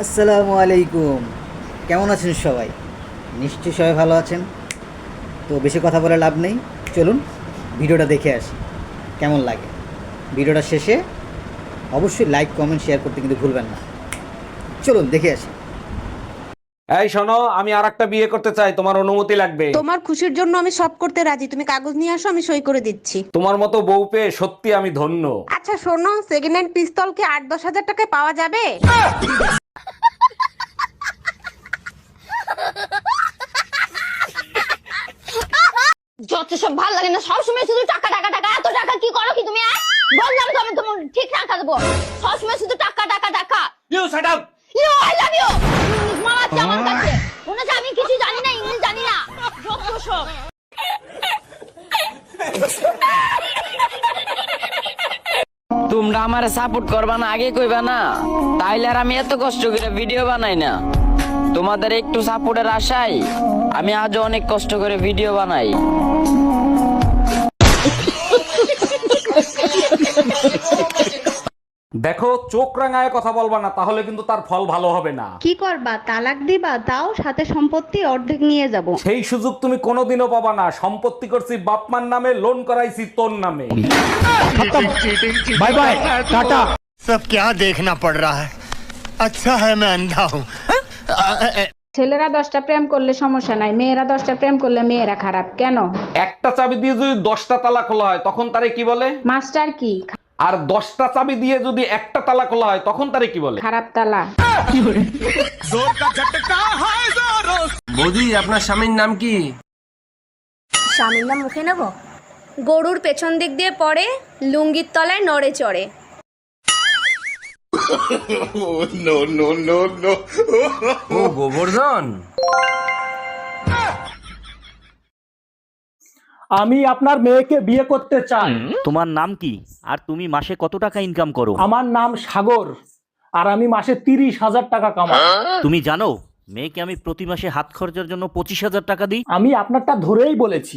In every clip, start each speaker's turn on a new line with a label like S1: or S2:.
S1: আসসালামু আলাইকুম। কেমন আছেন সবাই? নিশ্চয়ই সবাই ভালো আছেন। তো বেশি কথা বলে লাভ নেই। চলুন ভিডিওটা দেখে আসি। কেমন লাগে? ভিডিওটা শেষে অবশ্যই লাইক কমেন্ট শেয়ার করতে কিন্তু ভুলবেন না। চলুন দেখে আসি।
S2: এই শোনো আমি আর একটা বিয়ে করতে চাই। তোমার অনুমতি লাগবে।
S3: তোমার খুশির জন্য আমি সব করতে রাজি। তুমি কাগজ নিয়ে আসো আমি সই করে দিচ্ছি।
S2: তোমার মতো বউ পেয়ে সত্যি আমি ধন্য।
S3: আচ্ছা শোনো সেকেন্ড হ্যান্ড পিস্তল কি আট দশ হাজার টাকায় পাওয়া যাবে?
S4: যত সব ভালো লাগে না। সবসময় শুধু টাকা টাকা টাকা। এত টাকা কি করো কি তুমি বললাম তো আমি তোমার ঠিক টাকা দেবো। সবসময় শুধু টাকা টাকা টাকা।
S2: You shut up
S4: you I love you English মারাচ্ছে আমার কাছে। মনে হচ্ছে আমি কিছু জানি না ইংলিশ জানি না। যত সব।
S5: তোমরা আমারে সাপোর্ট করবা না আগে কইবা না। তাইলে আর আমি এত কষ্ট করে ভিডিও বানাই না। তোমাদের একটু সাপোর্টের আশায় আমি আজও অনেক কষ্ট করে ভিডিও বানাই
S2: দেখো চোখ রাঙায় কথা বলবা না তাহলে কিন্তু তার ফল ভালো হবে না
S6: কি করবা তালাক দিবা তাও সাথে সম্পত্তি অর্ধেক নিয়ে যাব
S2: সেই সুযোগ তুমি কোনোদিনও পাবা না সম্পত্তি করছি বাপমার নামে লোন করাইছি তোর নামে
S7: बाय बाय टाटा सब क्या देखना पड़ रहा है अच्छा है मैं अंधा हूँ
S8: ছেলেরা দশটা প্রেম করলে সমস্যা নাই মেয়েরা দশটা প্রেম করলে মেয়েরা খারাপ কেন?
S2: একটা চাবি দিয়ে যদি দশটা তালা খোলা হয় তখন তারে কি বলে?
S8: মাস্টার কি?
S2: আর দশটা চাবি দিয়ে যদি একটা তালা খোলা হয় তখন তারে কি বলে?
S8: খারাপ তালা।
S9: বৌদি আপনার স্বামীর নাম কি?
S10: স্বামীর নাম মুখে নেব? গরুর পেছন দিক দিয়ে পড়ে লুঙ্গির তলায় নড়ে চড়ে।
S9: ও গোবর্ধন।
S7: আমি আপনার মেয়েকে বিয়ে করতে চাই।
S11: তোমার নাম কি? আর তুমি মাসে কত টাকা ইনকাম করো?
S7: আমার নাম সাগর। আর আমি মাসে তিরিশ হাজার টাকা কামাই।
S11: তুমি জানো মেয়েকে আমি প্রতি মাসে হাত খরচার জন্য পঁচিশ হাজার টাকা দিই?
S7: আমি আপনারটা ধরেই বলেছি।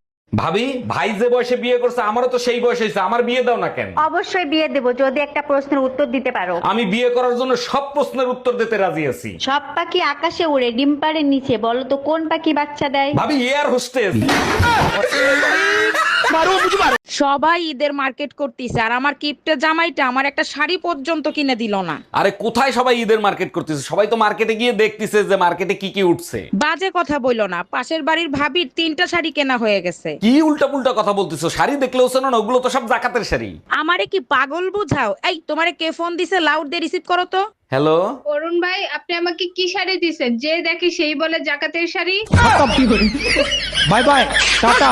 S2: ভাবি ভাই যে বয়সে বিয়ে করছে আমারও তো সেই বয়স হয়েছে আমার বিয়ে দাও না কেন?
S6: অবশ্যই বিয়ে দেব যদি একটা প্রশ্নের উত্তর দিতে পারো।
S2: আমি বিয়ে করার জন্য সব প্রশ্নের উত্তর দিতে রাজি আছি।
S6: সব পাখি আকাশে উড়ে ডিম পাড়ের নিচে বলো তো কোন পাখি বাচ্চা দেয়?
S2: ভাবি এয়ার হোস্টেস
S8: সবাই ঈদের মার্কেট করতেছে আর আমার কিপটে জামাইটা আমার একটা শাড়ি পর্যন্ত কিনে দিল না।
S2: আরে কোথায় সবাই ঈদের মার্কেট করতেছে? সবাই তো মার্কেটে গিয়ে দেখতেছে যে মার্কেটে কি কি উঠছে।
S8: বাজে কথা বইলো না পাশের বাড়ির ভাবির তিনটা শাড়ি কেনা হয়ে গেছে।
S2: কি উল্টা পুলটা কথা বলতেছো? শাড়ি দেখলেও শোনো না ওগুলো তো সব জাকাতের শাড়ি।
S8: আমারে কি পাগল বুঝাও? এই তোমারে কে ফোন দিছে? লাউড দে রিসিভ করো তো।
S2: হ্যালো
S8: অরুণ ভাই আপনি আমাকে কি শাড়ি দিছেন? যে দেখে সেই বলে জাকাতের শাড়ি।
S7: Bye bye tata.